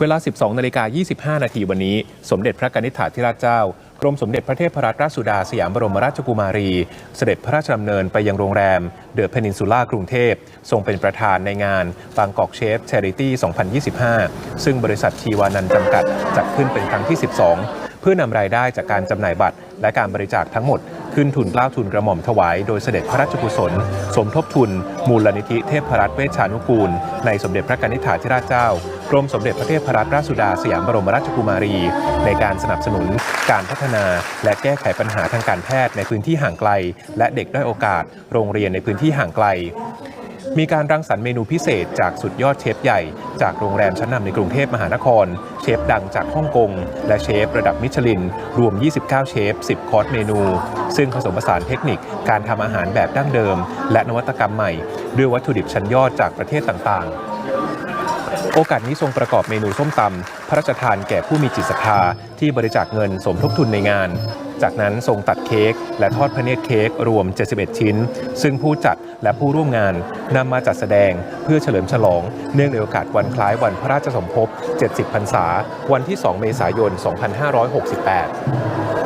เวลา 12นาฬิกา25 นาทีวันนี้ สมเด็จพระกนิษฐาธิราชเจ้ากรมสมเด็จพระเทพรัตนราชสุดาสยามบรมราชกุมารี เสด็จพระราชดำเนินไปยังโรงแรม เดอะเพนินซูล่ากรุงเทพ ทรงเป็นประธานในงานบางกอกเชฟชาริตี้ 2025 ซึ่งบริษัทชีวานันท์จำกัดจัดขึ้นเป็นครั้งที่ 12 พื่อนำรายได้จากการจำหน่ายบัตร และการบริจาคทั้งหมด ขึ้นทุนกล้าวทุนกระหม่อมถวาย โดยเสด็จพระราชกุศล สมทบทุน มูลนิธิเทพรัตน์เวชชานุกูล ในสมเด็จพระกนิษฐาธิราชเจ้ากรมสมเด็จพระเทพรัตนราชสุดาสยามบรมราชกุมารี ในการสนับสนุน การพัฒนา และแก้ไขปัญหาทางการแพทย์ในพื้นที่ห่างไกล และเด็กด้อยโอกาส โรงเรียนในพื้นที่ห่างไกล มีการรังสรรค์เมนูพิเศษจากสุดยอดเชฟใหญ่ จากโรงแรมชั้นนำในกรุงเทพมหานคร เชฟดังจากฮ่องกง และเชฟระดับมิชลิน รวม 29 เชฟ 10 คอร์สเมนู ซึ่งผสมผสานเทคนิคการทำอาหารแบบดั้งเดิม และนวัตกรรมใหม่ ด้วยวัตถุดิบชั้นยอดจากประเทศต่างๆ โอกาสนี้ทรงประกอบเมนูส้มตำพระราชทานแก่ผู้มีจิตศรัทธาที่บริจาคเงินสมทบทุนในงาน จากนั้นทรงตัดเค้กและทอดพระเนตรเค้กรวม 71 ชิ้น ซึ่งผู้จัดและผู้ร่วมงานนำมาจัดแสดงเพื่อเฉลิมฉลอง เนื่องในโอกาสวันคล้ายวันพระราชสมภพ 70 พรรษา วันที่ 2 เมษายน 2568